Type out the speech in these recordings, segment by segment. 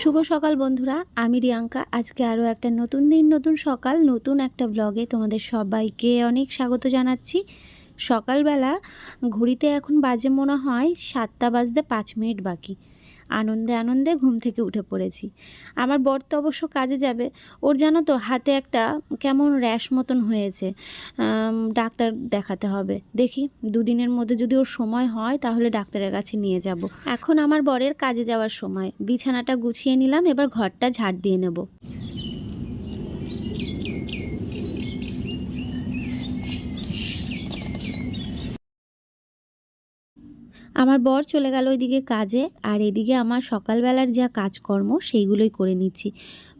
শুভ সকাল বন্ধুরা, আমি রিয়াঙ্কা। আজকে আরও একটা নতুন দিন, নতুন সকাল, নতুন একটা ব্লগে তোমাদের সবাইকে অনেক স্বাগত জানাচ্ছি। সকালবেলা ঘড়িতে এখন বাজে মনে হয় সাতটা বাজতে পাঁচ মিনিট বাকি। আনন্দে আনন্দে ঘুম থেকে উঠে পড়েছি। আমার বর তো অবশ্য কাজে যাবে। ওর জানো তো, হাতে একটা কেমন র্যাশ মতন হয়েছে। ডাক্তার দেখাতে হবে। দেখি, দুদিনের মধ্যে যদি ওর সময় হয়, তাহলে ডাক্তারের কাছে নিয়ে যাব। এখন আমার বরের কাজে যাওয়ার সময়। বিছানাটা গুছিয়ে নিলাম, এবার ঘরটা ঝাড় দিয়ে নেব। আমার বর চলে গেল ওইদিকে কাজে, আর এদিকে আমার সকালবেলার যা কাজকর্ম সেইগুলোই করে নিচ্ছি।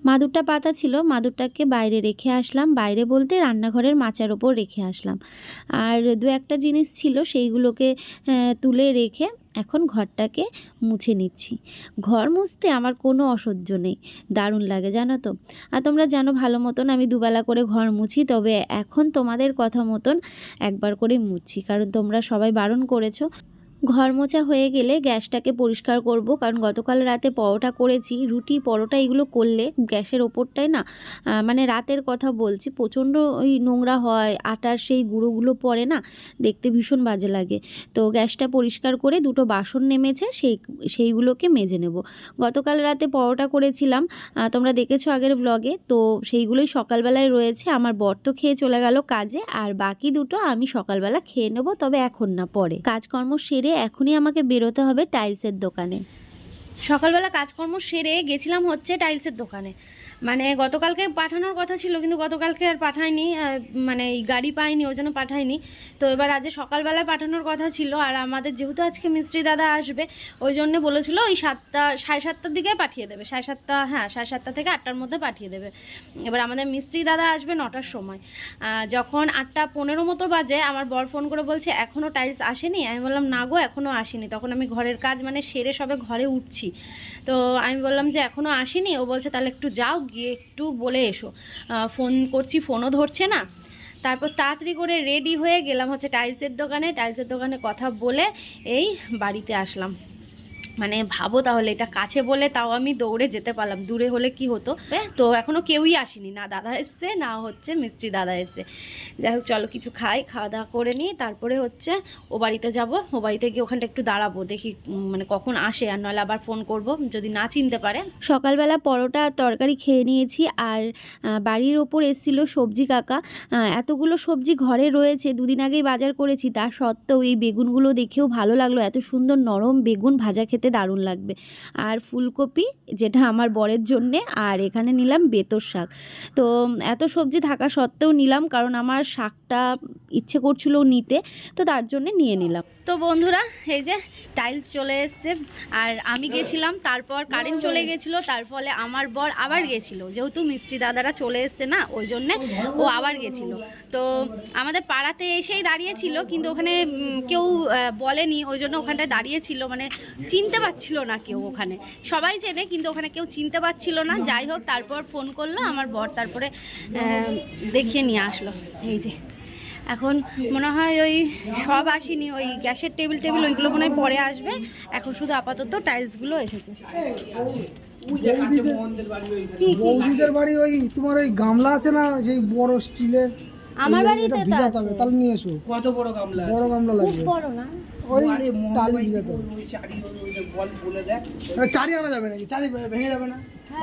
মাদুরটা পাতা ছিল, মাদুরটাকে বাইরে রেখে আসলাম। বাইরে বলতে রান্নাঘরের মাচার ওপর রেখে আসলাম। আর দু একটা জিনিস ছিল সেইগুলোকে তুলে রেখে এখন ঘরটাকে মুছে নিচ্ছি। ঘর মুছতে আমার কোনো অসহ্য নেই। দারুণ লাগে, জানো তো? আর তোমরা জানো ভালো মতন আমি দুবেলা করে ঘর মুছি, তবে এখন তোমাদের কথা মতন একবার করে মুছছি। কারণ তোমরা সবাই বারণ করেছ। ঘর মোছা হয়ে গেলে গ্যাসটাকে পরিষ্কার করব। কারণ গতকাল রাতে পরোটা করেছি, রুটি, পরোটা এগুলো করলে গ্যাসের ওপরটায় না মানে রাতের কথা বলছি, প্রচণ্ড ওই নোংরা হয়, আটার সেই গুঁড়োগুলো পড়ে না, দেখতে ভীষণ বাজে লাগে। তো গ্যাসটা পরিষ্কার করে দুটো বাসন নেমেছে, সেই, সেইগুলোকে মেজে নেব। গতকাল রাতে পরোটা করেছিলাম তোমরা দেখেছ আগের ব্লগে তো সেইগুলোই সকালবেলায় রয়েছে, আমার বর তো খেয়ে চলে গেল কাজে, আর বাকি দুটো আমি সকালবেলা খেয়ে নেব, তবে এখন না, পরে। কাজকর্ম সেরে এখনই আমাকে বেরোতে হবে টাইলসের দোকানে। সকালবেলা কাজকর্ম সেরে গেছিলাম হচ্ছে টাইলসের দোকানে। মানে গতকালকে পাঠানোর কথা ছিল, কিন্তু গতকালকে আর পাঠায়নি মানে এই গাড়ি পাইনি ওই জন্য পাঠায়নি। তো এবার আজ সকালবেলায় পাঠানোর কথা ছিল, আর আমাদের যেহেতু আজকে মিস্ত্রি দাদা আসবে, ওই জন্য বলেছিল ওই সাতটা, সাড়ে সাতটার দিকে পাঠিয়ে দেবে, সাড়ে সাতটা হ্যাঁ সাড়ে সাতটা থেকে আটটার মধ্যে পাঠিয়ে দেবে। এবার আমাদের মিস্ত্রি দাদা আসবে নটার সময়। যখন আটটা পনেরো মতো বাজে, আমার বর ফোন করে বলছে এখনও টাইলস আসেনি? আমি বললাম, না গো এখনও আসেনি। তখন আমি ঘরের কাজ মানে সেরে সবে ঘরে উঠছি। তো আমি বললাম যে এখনও আসেনি? ও বলছে, তাহলে একটু যাও গিয়ে একটু বলে এসো। ফোন করছি, ফোনও ধরছে না। তারপর তাড়াতাড়ি করে রেডি হয়ে গেলাম হচ্ছে টাইলসের দোকানে। টাইলসের দোকানে কথা বলে এই বাড়িতে আসলাম। মানে ভাবো তাহলে এটা কাছে বলে তাও আমি দৌড়ে যেতে পারলাম। দূরে হলে কি হতো? তো এখনও কেউই আসেনি। না দাদা এসছে, না হচ্ছে মিষ্টি দাদা এসছে। যাই হোক, চলো কিছু খাই, খাওয়া দাওয়া করে নিই। তারপরে হচ্ছে ও বাড়িতে যাব। ও বাড়িতে গিয়ে ওখানটা একটু দাঁড়াবো, দেখি মানে কখন আসে। আর নাহলে আবার ফোন করব, যদি না চিনতে পারে। সকালবেলা পরোটা তরকারি খেয়ে নিয়েছি। আর বাড়ির ওপর এসেছিল সবজি কাকা। এতগুলো সবজি ঘরে রয়েছে, দুদিন আগেই বাজার করেছি। তা সত্ত্বেও এই বেগুনগুলো দেখেও ভালো লাগল। এত সুন্দর নরম বেগুন ভাজা খেতে। দারুণ লাগবে। আর ফুলকপি, যেটা আমার বরের জন্যে, আর এখানে নিলাম বেতর শাক। তো এত সবজি থাকা সত্ত্বেও নিলাম, কারণ আমার শাকটা ইচ্ছে করছিল নিতে, তো তার জন্যে নিয়ে নিলাম। তো বন্ধুরা, এই যে টাইলস চলে এসছে, আর আমি গেছিলাম, তারপর কারেন্ট চলে গেছিল, তার ফলে আমার বর আবার গেছিল। যেহেতু মিষ্টি দাদারা চলে এসছে না, ওই জন্যে ও আবার গেছিল। তো আমাদের পাড়াতে এসেই দাঁড়িয়েছিল কিন্তু ওখানে কেউ বলেনি, ওই জন্য ওখানটায় দাঁড়িয়েছিল মানে চিনতে পারছিল না কেউ ওখানে। সবাই চেনে কিন্তু ওখানে কেউ চিনতে পারছিল না। যাই হোক তারপর ফোন করল আমার বর তারপরে দেখিয়ে নিয়ে আসলো। এই যে এখন মনে হয় ওই সব আসেনি ওই গ্যাসের টেবিল টেবিল ওইগুলো মনে হয় পরে আসবে। এখন শুধু আপাতত টাইলসগুলো এসেছে। বাড়ি ওই তোমার ওই গামলা আছে না সেই বড় স্টিলের? আমার বাড়িতে তো ভিজাতে হবে আছে। তাহলে নিয়ে এসো। কত বড় গামলা বড় গামলা খুব লাগবে। বড় না? ওই টালি ভিজাতে হবে ওই চারি ওই বল বলে দেখ চারি আনা যাবে নাকি? চারি ভেঙে যাবে না?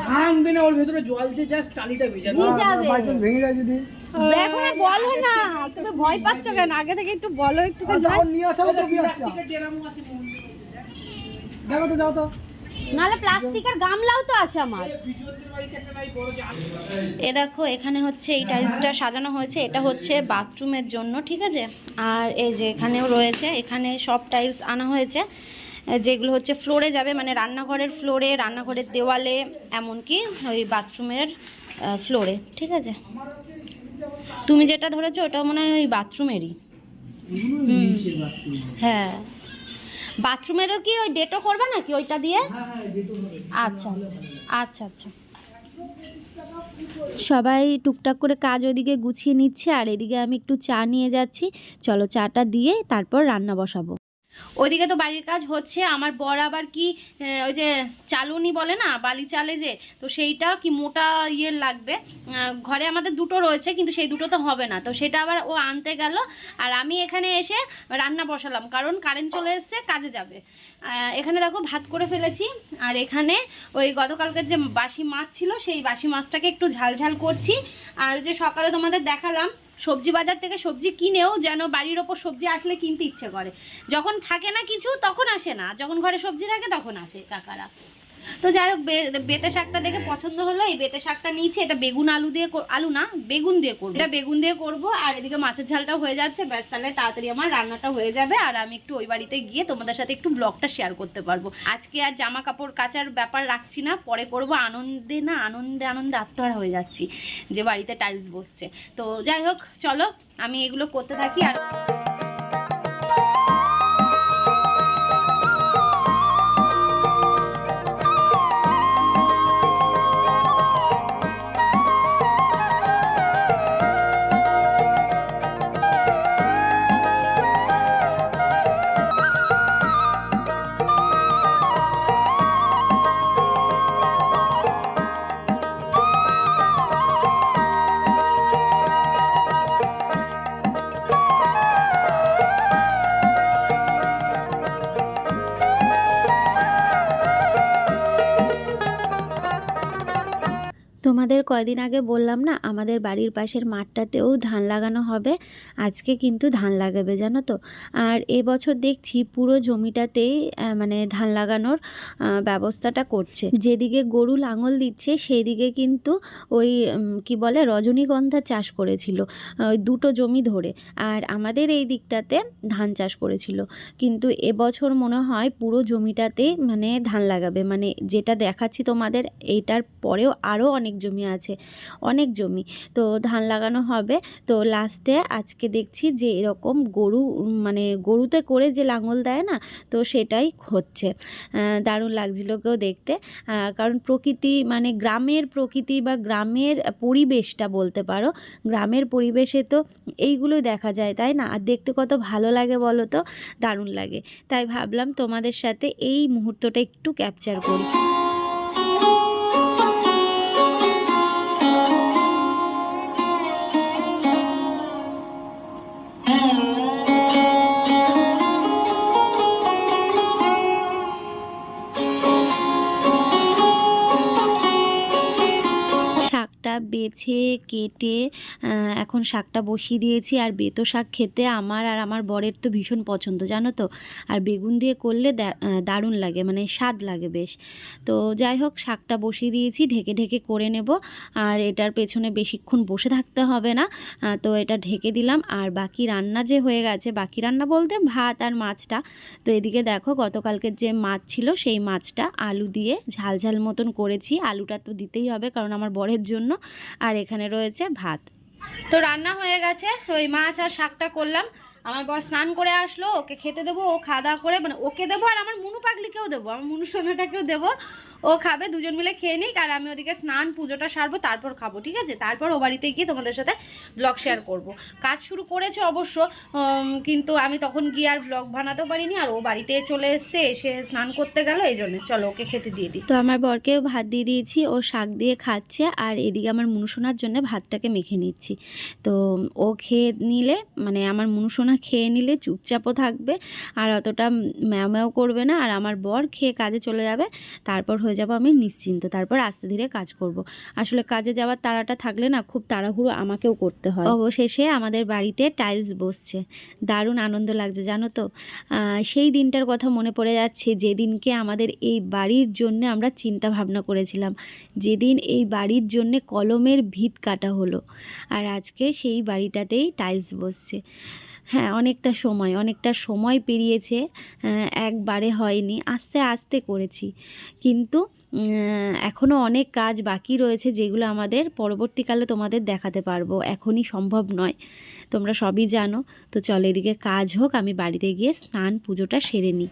ভাঙবে না ওর ভেতরে জল দিয়ে জাস্ট টালিটা ভিজা দাও। ভিজাবে। ভেঙে যায় যদি। এখন আর বলো না। তুমি ভয় পাচ্ছ কেন? আগে থেকে একটু বলো একটু নিয়ে তো কি আছে দেখো তো যাও তো। নাহলে প্লাস্টিকের গামলাও তো আছে আমার। এ দেখো এখানে হচ্ছে এই টাইলসটা সাজানো হয়েছে। এটা হচ্ছে বাথরুমের জন্য ঠিক আছে? আর এই যে এখানেও রয়েছে এখানে সব টাইলস আনা হয়েছে। যেগুলো হচ্ছে ফ্লোরে যাবে মানে রান্নাঘরের ফ্লোরে রান্নাঘরের দেওয়ালে এমনকি ওই বাথরুমের ফ্লোরে ঠিক আছে? তুমি যেটা ধরেছো ওটা মনে হয় ওই বাথরুমেরই। হ্যাঁ। বাথরুমেরও কি ওই ডেটো করবে নাকি ওইটা দিয়ে? আচ্ছা আচ্ছা আচ্ছা। সবাই টুকটাক করে কাজ ওদিকে গুছিয়ে নিচ্ছে আর এদিকে আমি একটু চা নিয়ে যাচ্ছি। চলো চাটা দিয়ে তারপর রান্না বসাবো। ওইদিকে তো বাড়ির কাজ হচ্ছে, আমার বর আবার কি ওই যে চালুনি বলে না, বালি চালে যে, তো সেইটা কি মোটা ইয়ে লাগবে। ঘরে আমাদের দুটো রয়েছে, কিন্তু সেই দুটো তো হবে না, তো সেটা আবার ও আনতে গেল, আর আমি এখানে এসে রান্না বসালাম, কারণ কারেন্ট চলে এসছে, কাজে যাবে। এখানে দেখো ভাত করে ফেলেছি, আর এখানে ওই গতকালকের যে বাসি মাছ ছিল, সেই বাসি মাছটাকে একটু ঝাল ঝাল করছি, আর যে সকালে তোমাদের দেখালাম সবজি বাজার থেকে সবজি কিনেও যেন বাড়ির ওপর সবজি আসলে কিনতে ইচ্ছে করে। যখন থাকে না কিছু, তখন আসে না। যখন ঘরে সবজি থাকে, তখন আসে কাকারা। তো যাই হোক বেতে শাকটা দেখে পছন্দ হলো। এই বেতে শাকটা নিয়েছি। এটা বেগুন আলু দিয়ে আলু না, বেগুন দিয়ে করব। এটা বেগুন দিয়ে করব আর এদিকে মাছের ঝালটাও হয়ে যাচ্ছে। ব্যাস, তাহলে তাড়াতাড়ি আমার রান্নাটা হয়ে যাবে আর আমি একটু ওই বাড়িতে গিয়ে তোমাদের সাথে একটু ব্লগটা শেয়ার করতে পারব। আজকে আর জামা কাপড় কাচার ব্যাপার রাখছি না, পরে করব। আনন্দে না, আনন্দে আনন্দে আত্মহারা হয়ে যাচ্ছি যে বাড়িতে টাইলস বসছে। তো যাই হোক, চলো, আমি এগুলো করতে থাকি আর কয়দিন আগে বললাম না আমাদের বাড়ির পাশের মাঠটাতেও ধান লাগানো হবে। আজকে কিন্তু ধান লাগাবে, জানো তো? আর এবছর দেখছি পুরো জমিটাতেই মানে ধান লাগানোর ব্যবস্থাটা করছে। যেদিকে গরু লাঙল দিচ্ছে সেই দিকে কিন্তু ওই কি বলে, রজনীগন্ধা চাষ করেছিল ওই দুটো জমি ধরে। আর আমাদের এই দিকটাতে ধান চাষ করেছিল। কিন্তু এবছর মনে হয় পুরো জমিটাতেই মানে ধান লাগাবে। মানে যেটা দেখাচ্ছি তোমাদের এইটার পরেও আরও অনেক জমি আছে। অনেক জমি। তো ধান লাগানো হবে। তো লাস্টে আজকে দেখছি যে এরকম গরু মানে গরুতে করে যে লাঙল দেয় না, তো সেটাই হচ্ছে। দারুণ লাগছিল কেউ দেখতে। কারণ প্রকৃতি মানে গ্রামের প্রকৃতি বা গ্রামের পরিবেশটা বলতে পারো, গ্রামের পরিবেশে তো এইগুলোই দেখা যায়, তাই না? আর দেখতে কত ভালো লাগে বলো তো? দারুণ লাগে। তাই ভাবলাম তোমাদের সাথে এই মুহূর্তটা একটু ক্যাপচার করি। শাকটা বেছে কেটে এখন শাকটা বসিয়ে দিয়েছি। আর বেতো শাক খেতে আমার আর আমার বরের তো ভীষণ পছন্দ, জানো তো? আর বেগুন দিয়ে করলে দারুণ লাগে মানে স্বাদ লাগে বেশ। তো যাই হোক, শাকটা বসিয়ে দিয়েছি, ঢেকে ঢেকে করে নেব। আর এটার পেছনে বেশিক্ষণ বসে থাকতে হবে না। তো এটা ঢেকে দিলাম। আর বাকি রান্না যে হয়ে গেছে, বাকি রান্না বলতে ভাত আর মাছটা। তো এদিকে দেখো, গতকালকের যে মাছ ছিল, সেই মাছটা আলু দিয়ে ঝাল ঝাল মতন করেছি। আলুটা তো দিতেই হবে, কারণ আমার বরের জন্য। আর এখানে রয়েছে ভাত। তো রান্না হয়ে গেছে, ওই মাছ আর শাকটা করলাম। আমার বর স্নান করে আসলো, ওকে খেতে দেবো, ও খাওয়া দাওয়া করে মানে ওকে দেবো আর আমার মুনু পাগলিকেও দেবো, আমার মুনু সোনাটাকেও দেবো। ও খাবে, দুজন মিলে খেয়ে নিক, আর আমি ওদিকে স্নান, পুজোটা সারবো, তারপর খাব, ঠিক আছে? তারপর ও বাড়িতে গিয়ে তোমাদের সাথে ব্লগ শেয়ার করব। কাজ শুরু করেছে অবশ্য কিন্তু আমি তখন গিয়ে আর ব্লগ বানাতেও পারিনি, আর ও বাড়িতে চলে এসছে, এসে স্নান করতে গেল, এই জন্য। চলো, ওকে খেতে দিয়ে দিই। তো আমার বরকেও ভাত দিয়ে দিয়েছি, ও শাক দিয়ে খাচ্ছে, আর এদিকে আমার মুনুসোনার জন্য ভাতটাকে মেখে নিচ্ছি। তো ও খেয়ে নিলে মানে আমার মুনুসোনা খেয়ে নিলে চুপচাপও থাকবে, আর অতটা ম্যাও করবে না, আর আমার বর খেয়ে কাজে চলে যাবে, তারপর হয়ে যাব আমি নিশ্চিন্ত। তারপর আস্তে ধীরে কাজ করব। আসলে কাজে যাওয়ার তাড়াটা থাকলে না খুব তাড়াহুড়ো আমাকেও করতে হয়। অবশেষে আমাদের বাড়িতে টাইলস বসছে। দারুণ আনন্দ লাগছে, জানো তো? সেই দিনটার কথা মনে পড়ে যাচ্ছে যেদিনকে আমাদের এই বাড়ির জন্য আমরা চিন্তা ভাবনা করেছিলাম। যেদিন এই বাড়ির জন্য কলমের ভিত কাটা হলো। আর আজকে সেই বাড়িটাতেই টাইলস বসছে। হ্যাঁ অনেকটা সময় অনেকটা সময় পেরিয়েছে একবারে হয়নি, আস্তে আস্তে করেছি। কিন্তু এখনও অনেক কাজ বাকি রয়েছে যেগুলো আমাদের পরবর্তীকালে তোমাদের দেখাতে পারব। এখনই সম্ভব নয়, তোমরা সবই জানো। তো চলো এদিকে কাজ হোক, আমি বাড়িতে গিয়ে স্নান পুজোটা সেরে নিই।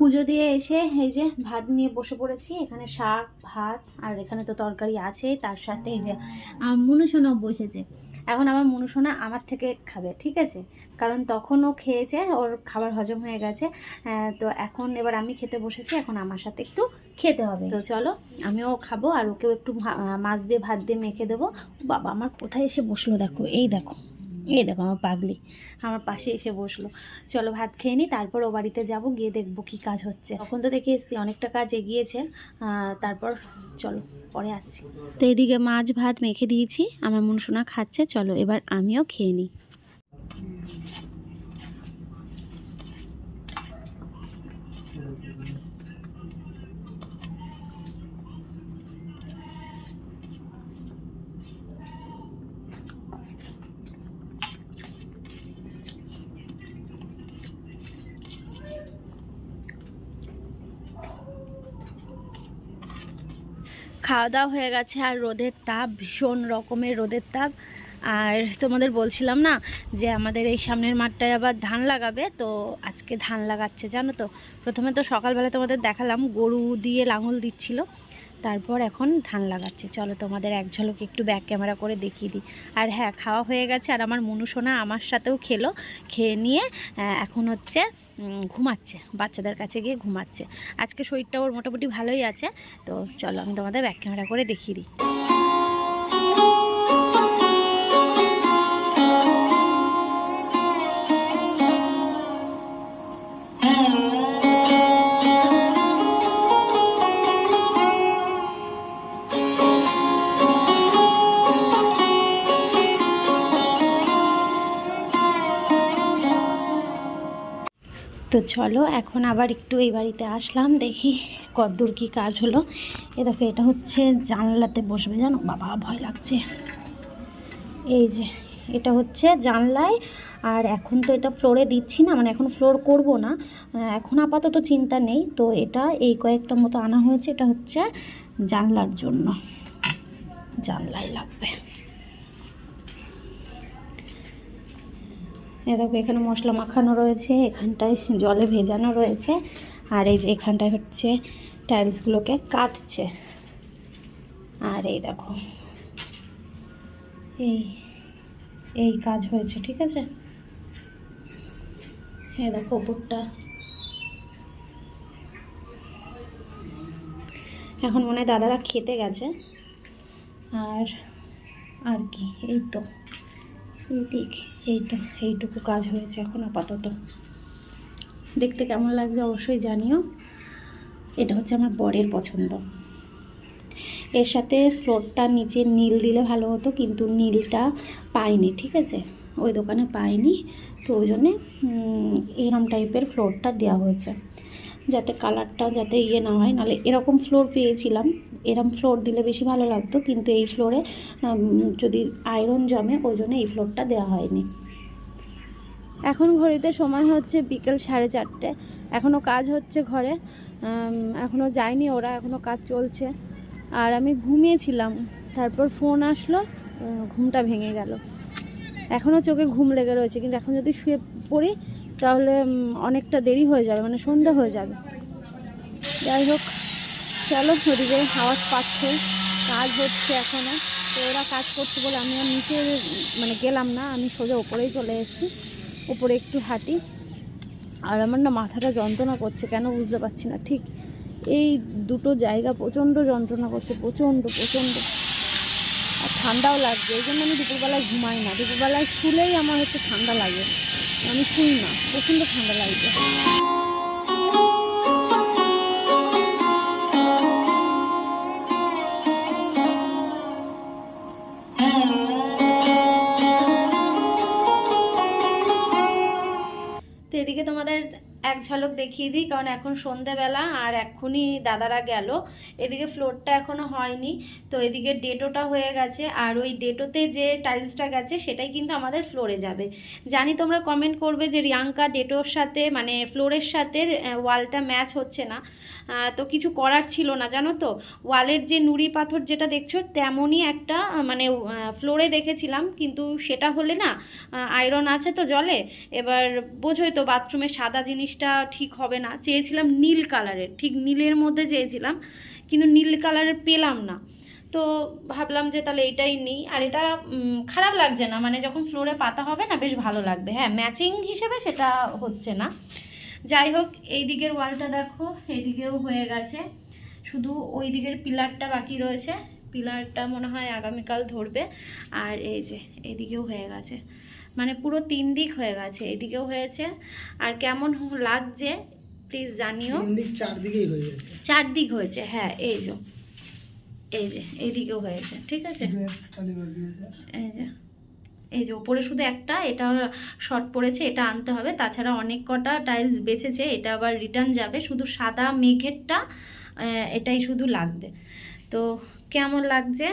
পুজো দিয়ে এসে এই যে ভাত নিয়ে বসে পড়েছি এখানে শাক ভাত আর এখানে তো তরকারি আছে, তার সাথে যে মনুসোনাও বসেছে। এখন আমার মনুসোনা আমার থেকে খাবে, ঠিক আছে? কারণ তখনও খেয়েছে, ওর খাবার হজম হয়ে গেছে তো এখন এবার আমি খেতে বসেছি, এখন আমার সাথে একটু খেতে হবে। তো চলো, আমিও খাব আর ওকেও একটু মাছ দিয়ে ভাত দিয়ে মেখে দেবো। বাবা আমার কোথায় এসে বসল দেখো, এই দেখো। এই দেখো আমার পাগলি আমার পাশে এসে বসল। চলো ভাত খেয়ে নিই তারপর ও বাড়িতে যাব, গিয়ে দেখব কি কাজ হচ্ছে। তখন তো দেখে এসেছি অনেকটা কাজ এগিয়েছে। তারপর চলো, পরে আসছি। তো এদিকে মাছ ভাত মেখে দিয়েছি, আমার মনসোনা খাচ্ছে, চলো এবার আমিও খেয়ে নিই খাওয়া দাওয়া হয়ে গেছে আর রোদের তাপ, ভীষণ রকমের রোদের তাপ। আর তোমাদের বলছিলাম না যে আমাদের এই সামনের মাঠটায় আবার ধান লাগাবে, তো আজকে ধান লাগাচ্ছে, জানো তো? প্রথমে তো সকালবেলা তোমাদের দেখালাম, গরু দিয়ে লাঙল দিচ্ছিল। তারপর এখন ধান লাগাচ্ছি। চলো তোমাদের এক ঝলক একটু ব্যাক ক্যামেরা করে দেখিয়ে দিই। আর হ্যাঁ খাওয়া হয়ে গেছে আর আমার মনুসোনা আমার সাথেও খেলো, খেয়ে নিয়ে এখন হচ্ছে ঘুমাচ্ছে, বাচ্চাদের কাছে গিয়ে ঘুমাচ্ছে। আজকে শরীরটা ওর মোটামুটি ভালোই আছে, তো চলো আমি তোমাদের ব্যাক ক্যামেরা করে দেখিয়ে দিই। তো চলো, এখন আবার একটু এই বাড়িতে আসলাম, দেখি কদ্দূর কি কাজ হলো। এ দেখো, এটা হচ্ছে জানলাতে বসবে, জানো? বাবা, ভয় লাগছে। এই যে, এটা হচ্ছে জানলায়, আর এখন তো এটা ফ্লোরে দিচ্ছি না মানে এখন ফ্লোর করব না। এখন আপাতত চিন্তা নেই, তো এটা এই কয়েকটা মতো আনা হয়েছে, এটা হচ্ছে জানলার জন্য। জানলায় লাগবে। দেখো, এখানে মশলা মাখানো রয়েছে, এখানটায় জলে ভেজানো রয়েছে, আর এই যে এখানটায় হচ্ছে টাইলসগুলোকে কাটছে। আর এই দেখো, এই এই কাজ হয়েছে, ঠিক আছে? এই দেখো ওপরটা এখন মনে হয় দাদারা খেতে গেছে, আর আর কি, এই তো। দিক এই তো, এইটুকু কাজ হয়েছে এখন আপাতত। দেখতে কেমন লাগছে অবশ্যই জানিও। এটা হচ্ছে আমার বরের পছন্দ। এর সাথে ফ্লোরটা নিচে নীল দিলে ভালো হতো, কিন্তু নীলটা পাইনি, ঠিক আছে? ওই দোকানে পাইনি, তো ওই জন্যে এরম টাইপের ফ্লোরটা দেওয়া হয়েছে। যাতে কালারটা যাতে ইয়ে না হয়। নাহলে এরকম ফ্লোর পেয়েছিলাম। এরম ফ্লোর দিলে বেশি ভালো লাগতো, কিন্তু এই ফ্লোরে যদি আয়রন জমে, ওই জন্য এই ফ্লোরটা দেওয়া হয়নি। এখন ঘড়িতে সময় হচ্ছে বিকেল সাড়ে চারটে। এখনও কাজ হচ্ছে ঘরে। এখনও যায়নি ওরা এখনও কাজ চলছে। আর আমি ঘুমিয়েছিলাম। তারপর ফোন আসলো ঘুমটা ভেঙে গেল। এখনও চোখে ঘুম লেগে রয়েছে। কিন্তু এখন যদি শুয়ে পড়ি তাহলে অনেকটা দেরি হয়ে যাবে মানে সন্ধ্যা হয়ে যাবে। যাই হোক, চলো ওদিকে আওয়াজ পাচ্ছে, কাজ হচ্ছে এখনও তো ওরা কাজ করছে বলে আমি আর নিচে মানে গেলাম না, আমি সোজা ওপরেই চলে এসেছি ওপরে একটু হাঁটি। আর আমার না মাথাটা যন্ত্রণা করছে, কেন বুঝতে পারছি না। ঠিক এই দুটো জায়গা প্রচণ্ড যন্ত্রণা করছে, প্রচণ্ড প্রচণ্ড। আর ঠান্ডাও লাগছে, এই জন্য আমি দুপুরবেলায় ঘুমাই না। দুপুরবেলায় শুলেই আমার হচ্ছে ঠান্ডা লাগে। আমি শুই না প্রচণ্ড ঠান্ডা লাগছে। ঝলক দেখিয়ে দিই, কারণ এখন সন্ধেবেলা আর এক্ষুনি দাদারা গেল। এদিকে ফ্লোরটা এখনও হয়নি, তো এদিকে ডেটোটা হয়ে গেছে। আর ওই ডেটোতে যে টাইলসটা গেছে, সেটাই কিন্তু আমাদের ফ্লোরে যাবে। জানি তোমরা কমেন্ট করবে যে রিয়াঙ্কা ডেটোর সাথে মানে ফ্লোরের সাথে ওয়ালটা ম্যাচ হচ্ছে না। তো কিছু করার ছিল না, জানো তো? ওয়ালের যে নুড়ি পাথর যেটা দেখছ, তেমনই একটা মানে ফ্লোরে দেখেছিলাম, কিন্তু সেটা হলে না আয়রন আছে তো জলে। এবার বোঝোই তো বাথরুমে সাদা জিনিসটা ঠিক হবে না। চেয়েছিলাম নীল কালারের, ঠিক নীলের মধ্যে চেয়েছিলাম, কিন্তু নীল কালারের পেলাম না। তো ভাবলাম যে তাহলে এটাই নিই। আর এটা খারাপ লাগছে না। মানে যখন ফ্লোরে পাতা হবে না, বেশ ভালো লাগবে। হ্যাঁ ম্যাচিং হিসেবে সেটা হচ্ছে না। যাই হোক, এই দিকের ওয়ালটা দেখো এইদিকেও হয়ে গেছে। শুধু ওই দিকের পিলারটা বাকি রয়েছে। পিলারটা মনে হয় আগামীকাল ধরবে। আর এই যে এদিকেও হয়ে গেছে। মানে পুরো তিন দিক হয়ে গেছে এদিকেও হয়েছে। আর কেমন লাগছে প্লিজ জানিও। চারদিকেই হয়ে গেছে। চারদিক হয়েছে হ্যাঁ এই যে এই যে এইদিকেও হয়েছে ঠিক আছে? এই যে এই যে ওপরে শুধু একটা এটা শর্ট পড়েছে এটা আনতে হবে। তাছাড়া অনেক কটা টাইলস বেঁচেছে এটা আবার রিটার্ন যাবে। শুধু সাদা মেঘেরটা এটাই শুধু লাগবে। তো কেমন লাগছে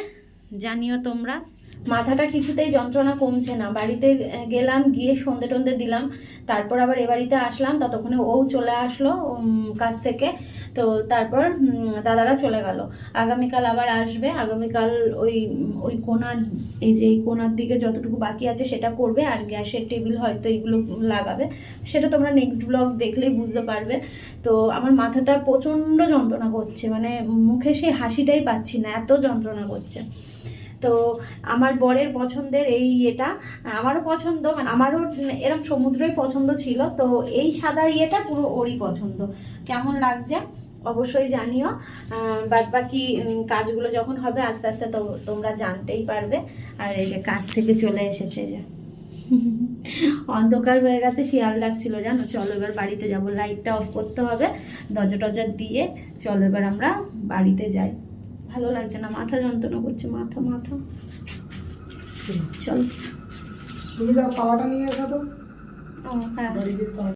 জানিও তোমরা। মাথাটা কিছুতেই যন্ত্রণা কমছে না। বাড়িতে গেলাম, গিয়ে সন্ধে টন্ধে দিলাম। তারপর আবার এ বাড়িতে আসলাম। ততক্ষণে ও চলে আসলো কাজ থেকে। তো তারপর দাদারা চলে গেল। আগামীকাল আবার আসবে। আগামীকাল ওই ওই কোনার, এই যে এই কোনার দিকে যতটুকু বাকি আছে সেটা করবে। আর গ্যাসের টেবিল হয়তো এগুলো লাগাবে। সেটা তোমরা নেক্সট ব্লগ দেখলেই বুঝতে পারবে। তো আমার মাথাটা প্রচণ্ড যন্ত্রণা করছে। মানে মুখে সেই হাসিটাই পাচ্ছি না। এত যন্ত্রণা করছে। তো আমার বরের পছন্দের এই এটা আমারও পছন্দ মানে আমারও এরকম সমুদ্রই পছন্দ ছিল, তো এই সাদা ইয়েটা পুরো ওরই পছন্দ। কেমন লাগছে অবশ্যই জানিও। বাদ বাকি কাজগুলো যখন হবে আস্তে আস্তে তো তোমরা জানতেই পারবে। আর এই যে কাজ থেকে চলে এসেছে যে। অন্ধকার হয়ে গেছে, শিয়াল ডাকছিল জানো। চলো এবার বাড়িতে যাব। লাইটটা অফ করতে হবে দরজা টরজা দিয়ে চলো এবার আমরা বাড়িতে যাই। ভালো লাগছে না মাথা যন্ত্রণা করছে মাথা মাথা। চল। তাওয়াটা নিয়ে এসো তো। হ্যাঁ।